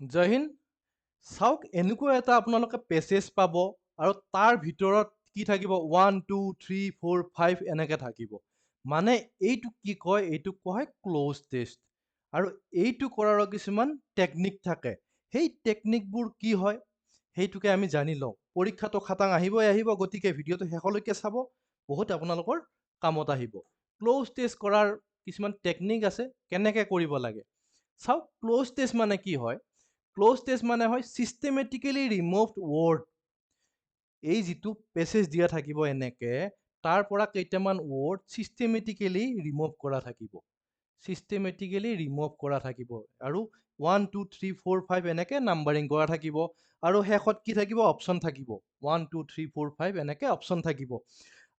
জয় হিন্দ। চাওক এনেকুৱা এটা আপোনালোকে পেছেজ পাব আৰু তাৰ ভিতৰত কি থাকিব? One two three four five এনেকৈ থাকিব। মানে এইটো কি কয়? এইটোক কোৱা হয় ক্ল'জ টেষ্ট আৰু এইটো কৰাৰো কিছুমান টেকনিক থাকে। সেই টেকনিকবোৰ কি হয়? সেইটোকে আমি জানি লওঁ। পৰীক্ষাটো খাটাং আহিবই আহিব গতিকে ভিডিঅ'টো শেষলৈকে চাব। বহুত আপোনালোকৰ কামত আহিব। ক্ল'জ টেষ্ট কৰাৰ কিছুমান টেকনিক আছে। কেনেকৈ কৰিব লাগে? চাওক ক্ল'জ টেষ্ট মানে কি হয়? ক্ল'জ টেষ্ট মানে হয় ছিষ্টেমেটিকেলি ৰিম'ভড ৱৰ্ড এই যিটো পেছেজ দিয়া থাকিব এনেকে তাৰ পৰা কেইটামান ৱৰ্ড ছিষ্টেমেটিকেলি ৰিম'ভ কৰা থাকিব। ছিষ্টেমেটিকেলি ৰিম'ভ কৰা থাকিব। আৰু one two three four five এনেকৈ নাম্বাৰিং কৰা থাকিব। আৰু শেষত কি থাকিব? অপশ্যন থাকিব। One two three four five এনেকৈ অপশ্যন থাকিব।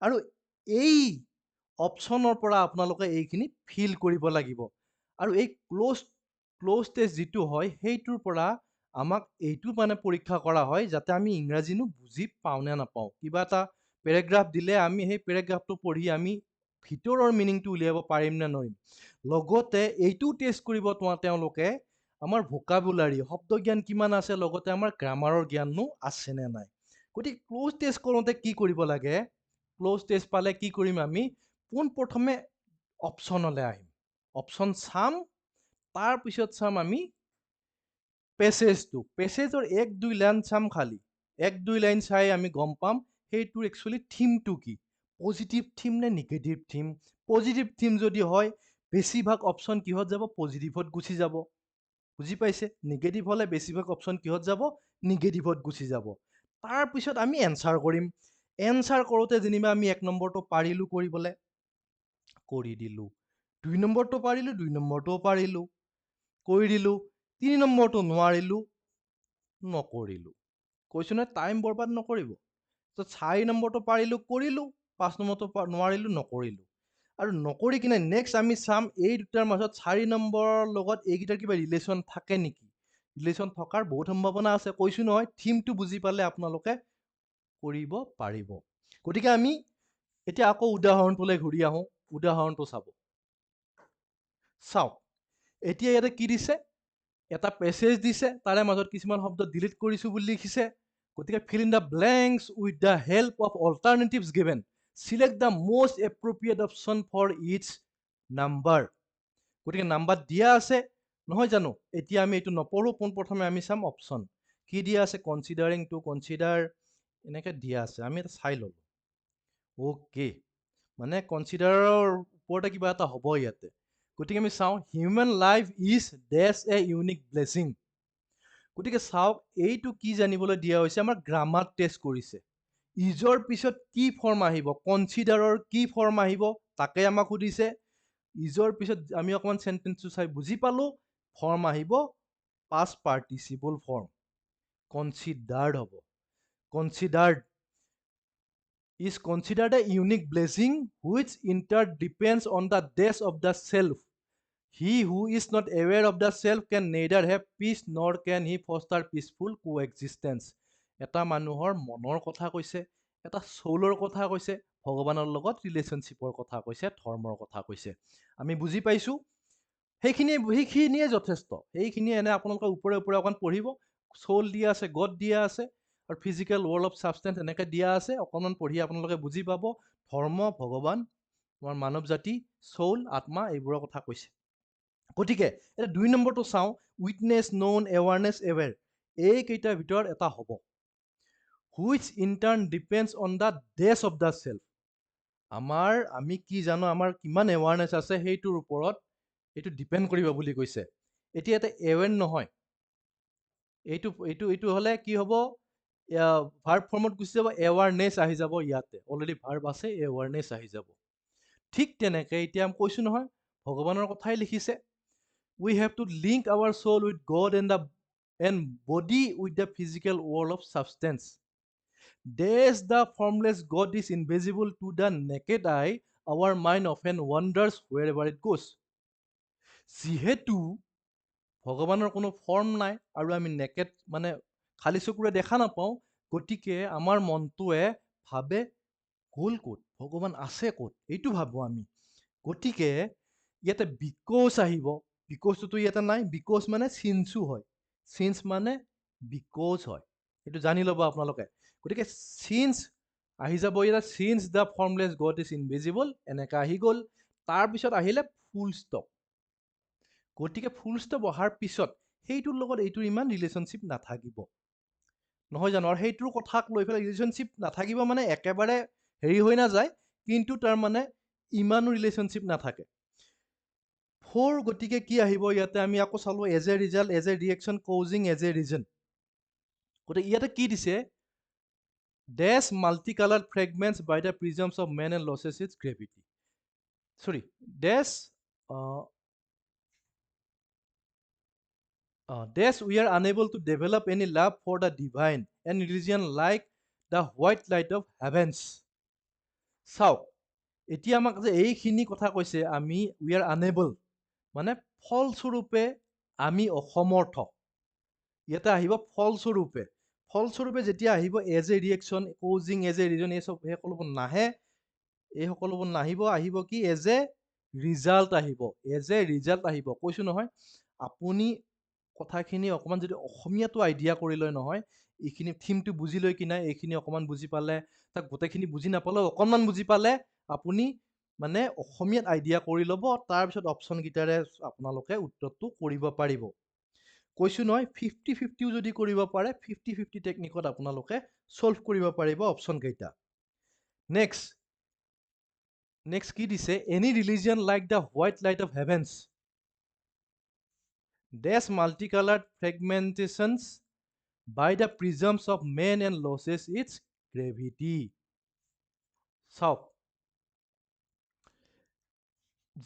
আৰু এই অপশ্যনৰ পৰা আপোনালোকে এইখিনি ফিল কৰিব লাগিব। আৰু এই ক্ল'জ ক্ল'জ টেষ্ট যিটো হয় সেইটোৰ পৰা আমাক এইটো মানে পৰীক্ষা কৰা হয় যাতে আমি ইংৰাজীনো বুজি পাওঁ নে নাপাওঁ। কিবা এটা পেৰেগ্ৰাফ দিলে আমি সেই পেৰেগ্ৰাফটো পঢ়ি আমি ভিতৰৰ মিনিংটো উলিয়াব পাৰিম নে নোৱাৰিম। লগতে এইটো টেষ্ট কৰিব তেওঁলোকে আমাৰ ভোকাবুলাৰী শব্দ জ্ঞান কিমান আছে লগতে আমাৰ গ্ৰামাৰৰ জ্ঞানো আছে নে নাই। গতিকে ক্ল'জ টেষ্ট কৰোঁতে কি কৰিব লাগে? ক্ল'জ টেষ্ট পালে কি কৰিম আমি? পোনপ্ৰথমে অপশ্যনলৈ আহিম। অপশ্যন চাম তাৰপিছত চাম আমি পেছেজটো পেছেজৰ এক দুই লাইন চাম খালি। এক দুই লাইন চাই আমি গম পাম সেইটোৰ একচুৱেলি থিমটো কি? পজিটিভ থিম নে নিগেটিভ থিম পজিটিভ থিম যদি হয় বেছিভাগ অপশ্যন কিহত যাব? পজিটিভত গুচি যাব। বুজি পাইছে? নিগেটিভ হ'লে বেছিভাগ অপশ্যন কিহত যাব? নিগেটিভত গুচি যাব। তাৰপিছত আমি এনচাৰ কৰিম। এনচাৰ কৰোঁতে যেনিবা আমি এক নম্বৰটো পাৰিলোঁ কৰিবলৈ। কৰি দিলোঁ। দুই নম্বৰটো পাৰিলোঁ দুই নম্বৰটোও পাৰিলোঁ। কৰি দিলোঁ তিনি নম্বৰটো নোৱাৰিলোঁ নকৰিলোঁ। কৈছোঁ নহয় টাইম বৰবাদ নকৰিব। তো চাৰি নম্বৰটো পাৰিলোঁ কৰিলোঁ। পাঁচ নম্বৰটো নোৱাৰিলোঁ নকৰিলোঁ। আৰু নকৰি কিনে নেক্সট আমি চাম এই দুটাৰ মাজত চাৰি নম্বৰৰ লগত এইকেইটাৰ কিবা ৰিলেশ্যন থাকে নেকি? ৰিলেশ্যন থকাৰ বহুত সম্ভাৱনা আছে। কৈছোঁ নহয় থিমটো বুজি পালে আপোনালোকে কৰিব পাৰিব। গতিকে আমি এতিয়া আকৌ উদাহৰণটোলৈ ঘূৰি আহোঁ। উদাহৰণটো চাব। চাওক এতিয়া ইয়াতে কি দিছে? এটা পেছেজ দিছে তাৰে মাজত কিছুমান শব্দ ডিলিট কৰিছোঁ বুলি লিখিছে। গতিকে fill in the blanks with the help of alternatives given select the most appropriate option for its number গতিকে নাম্বাৰ দিয়া আছে। নহয় জানো? এতিয়া আমি এইটো নপঢ়োঁ পোনপ্ৰথমে আমি চাম অপশ্যন কি দিয়া আছে? কনচিডাৰিং টু কনচিডাৰ এনেকৈ দিয়া আছে। আমি এটা চাই ল'লোঁ। অ'কে মানে কনচিডাৰৰ ওপৰতে কিবা এটা হ'ব ইয়াতে। গতিকে আমি চাওঁ human life is dash a unique blessing গতিকে চাওক এইটো কি জানিবলৈ দিয়া হৈছে আমাৰ গ্ৰামাৰ টেষ্ট কৰিছে। ইজৰ পিছত কি ফৰ্ম আহিব? কনচিডাৰৰ কি ফৰ্ম আহিব? তাকে আমাক সুধিছে। ইজৰ পিছত আমি অকণমান চেণ্টেঞ্চটো চাই বুজি পালোঁ। ফৰ্ম আহিব পাছ পাৰ্টিচিপল ফৰ্ম কনচিডাৰ্ড হ'ব। Considered is considered a unique blessing which inter depends on the dash of the self He who is not aware of the self can neither have peace nor can he foster peaceful coexistence. এটা মানুহৰ মনৰ কথা কৈছে এটা চৌলৰ কথা কৈছে ভগৱানৰ লগত ৰিলেশ্যনশ্বিপৰ কথা কৈছে ধৰ্মৰ কথা কৈছে। আমি বুজি পাইছোঁ সেইখিনিয়ে সেইখিনিয়ে যথেষ্ট। সেইখিনিয়ে এনে আপোনালোকে ওপৰে ওপৰে অকণ পঢ়িব। চৌল দিয়া আছে গড দিয়া আছে আৰু ফিজিকেল ৱৰ্ল্ড অফ ছাবষ্টেঞ্চ এনেকৈ দিয়া আছে অকণমান পঢ়ি আপোনালোকে বুজি পাব। ধৰ্ম ভগৱান আমাৰ মানৱ জাতি চৌল আত্মা এইবোৰৰ কথা কৈছে। গতিকে এতিয়া দুই নম্বৰটো চাওঁ উইটনেছ ন'ন এৱাৰনেছ এৱেৰ এইকেইটাৰ ভিতৰত এটা হ'ব। Which inter depends on the dash of the self আমাৰ আমি কি জানো আমাৰ কিমান এৱাৰনেছ আছে সেইটোৰ ওপৰত এইটো ডিপেণ্ড কৰিব বুলি কৈছে। এতিয়া এটা এৱেৰ নহয়। এইটো এইটো এইটো হ'লে কি হ'ব? ভাৰ্ব ফৰ্মত গুচি যাব এৱাৰনেছ আহি যাব ইয়াতে। অলৰেডি ভাৰ্ব আছে এৱাৰনেছ আহি যাব। ঠিক তেনেকৈ এতিয়া কৈছোঁ নহয় ভগৱানৰ কথাই লিখিছে। We have to link our soul with God and the and body with the physical world of substance. There's the formless God is invisible to the naked eye. Our mind often wanders wherever it goes. যিহেতু ভগৱানৰ কোনো form নাই আৰু আমি নেকেট মানে খালী চকুৰে দেখা নাপাওঁ গতিকে আমাৰ মনটোৱে ভাবে গ'ল ক'ত ভগৱান আছে ক'ত এইটো ভাবোঁ আমি গতিকে ইয়াতে বিকজ আহিব বিকজটোতো ইয়াতে নাই বিকজ মানে চিনচু হয়। চিন্স মানে বিকজ হয়। এইটো জানি ল'ব আপোনালোকে। গতিকে চিন্স আহি যাব ইয়াত since the formless God is invisible এনেকৈ আহি গ'ল। তাৰপিছত আহিলে ফুল ষ্টপ গতিকে ফুল ষ্টপ অহাৰ পিছত সেইটোৰ লগত এইটোৰ ইমান ৰিলেশ্যনশ্বিপ নাথাকিব। নহয় জানো? আৰু সেইটোৰ কথাক লৈ পেলাই ৰিলেশ্যনশ্বিপ নাথাকিব মানে একেবাৰে হেৰি হৈ নাযায় কিন্তু তাৰমানে ইমানো ৰিলেশ্যনশ্বিপ নাথাকে। ফ'ৰ গতিকে কি আহিব? ইয়াতে আমি আকৌ চালোঁ as a result as a reaction causing as a reason গতিকে ইয়াতে কি দিছে? Dash multi colour fragments by the prisms of men and loses its gravity sorry dash dash we are unable to develop any love for the divine and religion like the white light of heavens চাওক এতিয়া আমাক যে এইখিনি কথা কৈছে আমি উই are unable মানে ফলস্বৰূপে আমি অসমৰ্থ। ইয়াতে আহিব ফলস্বৰূপে। ফলস্বৰূপে যেতিয়া আহিব as a reaction causing as a reason এই চব এই সকলোবোৰ নাহে। এই সকলোবোৰ নাহিব আহিব কি? এজ এ ৰিজাল্ট আহিব। এজ এ ৰিজাল্ট আহিব। কৈছোঁ নহয় আপুনি কথাখিনি অকণমান যদি অসমীয়াটো আইডিয়া কৰি লয় নহয় এইখিনি থিমটো বুজি লৈ কিনে এইখিনি অকণমান বুজি পালে তাক গোটেইখিনি বুজি নাপালেও অকণমান বুজি পালে আপুনি মানে অসমীয়াত আইডিয়া কৰি ল'ব তাৰপিছত অপশ্যনকেইটাৰে আপোনালোকে উত্তৰটো কৰিব পাৰিব। কৈছোঁ নহয় ফিফটি ফিফটিও যদি কৰিব পাৰে ফিফটি ফিফটি টেকনিকত আপোনালোকে ছল্ভ কৰিব পাৰিব অপশ্যনকেইটা নেক্সট নেক্সট কি দিছে? Any religion like the white light of heavens dash multi coloured fragmentations by the prisms of men and loses its gravity চাওক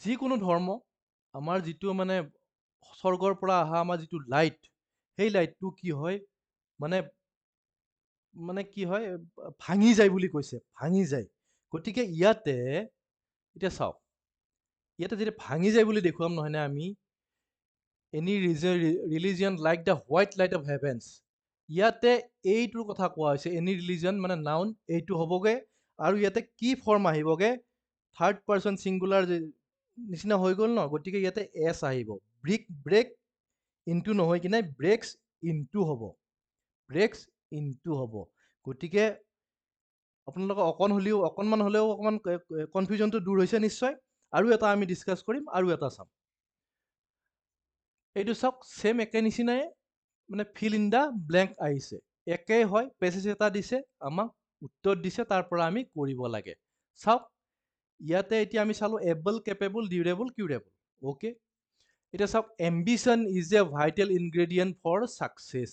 যিকোনো ধৰ্ম আমাৰ যিটো মানে স্বৰ্গৰ পৰা অহা আমাৰ যিটো লাইট সেই লাইটটো কি হয় মানে মানে কি হয় ভাঙি যায় বুলি কৈছে ভাঙি যায়। গতিকে ইয়াতে এতিয়া চাওক ইয়াতে যেতিয়া ভাঙি যায় বুলি দেখুৱাম নহয়নে আমি any religion like the white light of heavens ইয়াতে এইটোৰ কথা কোৱা হৈছে এনি ৰিলিজিয়ন মানে নাউন এইটো হ'বগৈ আৰু ইয়াতে কি ফৰ্ম আহিবগৈ থাৰ্ড পাৰ্চন ছিংগুলাৰ নিচিনা হৈ গ'ল ন গতিকে ইয়াতে এছ আহিব। ব্ৰিক ব্ৰেক ইনটু নহয় কিনে ব্ৰেকছ ইনটু হ'ব। ব্ৰেকছ ইনটু হ'ব। গতিকে আপোনালোকৰ অকণ হ'লেও অকণমান হ'লেও অকণমান কনফিউজনটো দূৰ হৈছে নিশ্চয়। আৰু এটা আমি ডিছকাছ কৰিম আৰু এটা চাম। এইটো চাওক ছেম একে নিচিনাই মানে ফিল ইন দ্য ব্লেংক আহিছে। একেই হয় পেছেজ এটা দিছে আমাক উত্তৰ দিছে তাৰ পৰা আমি কৰিব লাগে। চাওক ইয়াতে এতিয়া আমি চালোঁ able capable durable curable okay এতিয়া চাওক ambition is a vital ingredient for success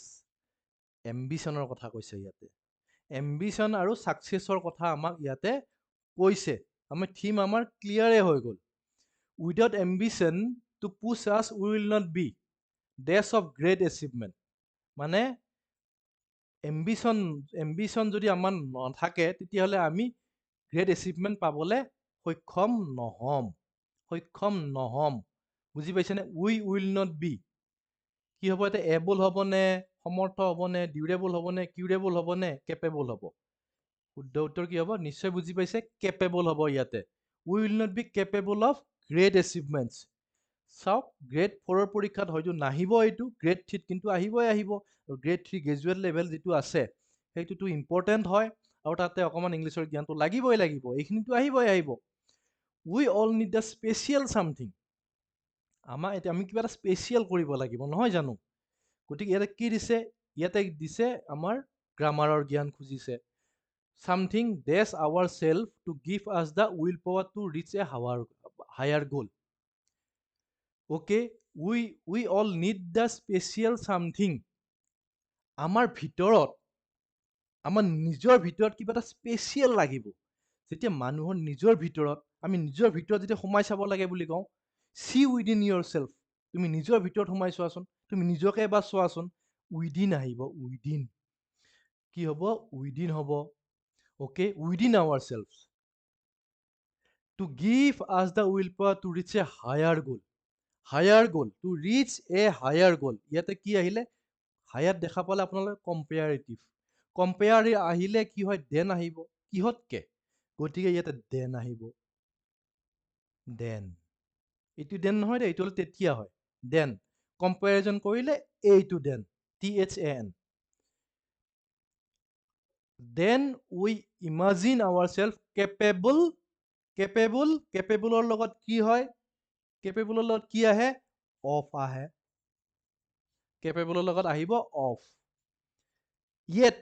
এম্বিশ্যনৰ কথা কৈছে ইয়াতে। এম্বিশ্যন আৰু ছাকচেছৰ কথা আমাক ইয়াতে কৈছে। আমাৰ থিম আমাৰ ক্লিয়াৰে হৈ গ'ল। Without ambition to push us will not be days of great achievement মানে এম্বিশ্যন এম্বিশ্যন যদি আমাৰ নাথাকে তেতিয়াহ'লে আমি গ্ৰেট এচিভমেণ্ট পাবলৈ সক্ষম নহ'ম সক্ষম নহ'ম। বুজি পাইছেনে? We will not be. কি হ'ব এতিয়া? এবল হ'বনে? সমৰ্থ হ'বনে? ডিউৰেবল হ'বনে? কিউৰেবল হ'বনে? কেপেবল হ'ব। শুদ্ধ উত্তৰ কি হ'ব? নিশ্চয় বুজি পাইছে? কেপেবল হ'ব ইয়াতে। We will not be capable of great achievements. চাওক গ্ৰেড ফ'ৰৰ পৰীক্ষাত হয়তো নাহিব এইটো গ্ৰেড থ্ৰীত কিন্তু আহিবই আহিব। আৰু গ্ৰেড থ্ৰী গ্ৰেজুৱেট লেভেল যিটো আছে সেইটোতো ইম্পৰ্টেণ্ট হয়। আৰু তাতে অকণমান ইংলিছৰ জ্ঞানটো লাগিবই লাগিব। এইখিনিতো আহিবই আহিব। We all need the special something আমাৰ এতিয়া আমি কিবা এটা স্পেচিয়েল কৰিব লাগিব নহয় জানো গতিকে ইয়াতে কি দিছে ইয়াতে দিছে আমাৰ গ্ৰামাৰৰ জ্ঞান খুজিছে something dash our self to give us the will power to reach a higher higher goal okay we we all need the special something আমাৰ ভিতৰত আমাৰ নিজৰ ভিতৰত কিবা এটা স্পেচিয়েল লাগিব যেতিয়া মানুহৰ নিজৰ ভিতৰত আমি নিজৰ ভিতৰত যেতিয়া সোমাই চাব লাগে বুলি কওঁ চি উইদিন ইয়ৰ চেল্ফ তুমি নিজৰ ভিতৰত সোমাই চোৱাচোন তুমি নিজকে এবাৰ চোৱাচোন উইদিন আহিব উইদিন কি হ'ব? উইদিন হ'ব। Okay within our self to give us the will power to reach a higher goal higher goal to reach a higher goal ইয়াতে কি আহিলে? হায়াত দেখা পালে আপোনালোকে কম্পেয়াৰেটিভ কম্পেয়াৰ আহিলে কি হয়? দেন আহিব। কিহতকে? গতিকে ইয়াতে দেন আহিব। দেন। এইটো দেন নহয় দে এইটো হ'লে তেতিয়া হয়। দেন কম্পেৰিজন কৰিলে এইটো then T H N then we imagine our self capable capable কেপেবলৰ লগত কি হয়? কেপেবলৰ লগত কি আহে? অফ আহে। কেপেবলৰ লগত আহিব অফ য়েট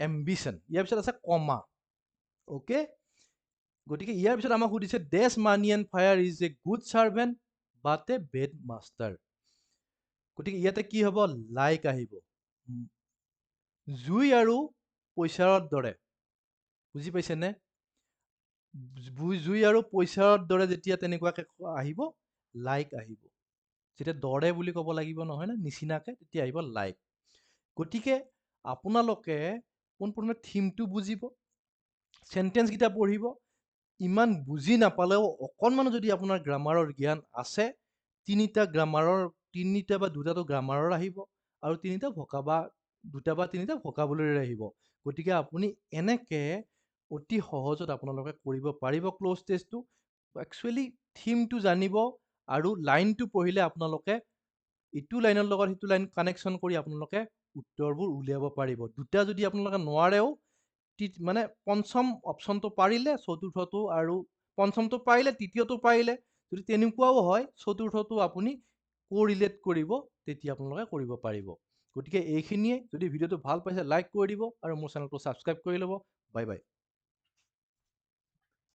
এম্বিশ্যন ইয়াৰ পিছত আছে কমা অ'কে গতিকে ইয়াৰ পিছত আমাক সুধিছে dash money and fire is a good servant but a bad master গতিকে ইয়াতে কি হ'ব? লাইক আহিব। জুই আৰু পইচাৰৰ দৰে। বুজি পাইছেনে? জুই আৰু পইচাৰৰ দৰে যেতিয়া তেনেকুৱাকে আহিব লাইক আহিব। যেতিয়া দৰে বুলি ক'ব লাগিব নহয় নে? নিচিনাকে তেতিয়া আহিব লাইক গতিকে আপোনালোকে পোনপ্ৰথমে থিমটো বুজিব চেণ্টেঞ্চকেইটা পঢ়িব ইমান বুজি নাপালেও অকণমান যদি আপোনাৰ গ্ৰামাৰৰ জ্ঞান আছে তিনিটা গ্ৰামাৰৰ তিনিটা বা দুটাটো গ্ৰামাৰৰ আহিব আৰু তিনিটা ভকা বা দুটা বা তিনিটা ভকাবুলাৰী আহিব। গতিকে আপুনি এনেকে অতি সহজত আপোনালোকে কৰিব পাৰিব ক্ল'জ টেষ্টটো একচুৱেলি থিমটো জানিব আৰু লাইনটো পঢ়িলে আপোনালোকে ইটো লাইনৰ লগত সিটো লাইন কানেকশ্যন কৰি আপোনালোকে উত্তৰবোৰ উলিয়াব পাৰিব। দুটা যদি আপোনালোকে নোৱাৰেও মানে পঞ্চম অপশ্যনটো পাৰিলে চতুৰ্থটো আৰু পঞ্চমটো পাৰিলে তৃতীয়টো পাৰিলে যদি তেনেকুৱাও হয় চতুৰ্থটো আপুনি কোৰিলেট কৰিব তেতিয়া আপোনালোকে কৰিব পাৰিব। গতিকে এইখিনিয়ে। যদি ভিডিঅ'টো ভাল পাইছে লাইক কৰি দিব আৰু মোৰ চেনেলটো ছাবস্ক্ৰাইব কৰি ল'ব। Bye bye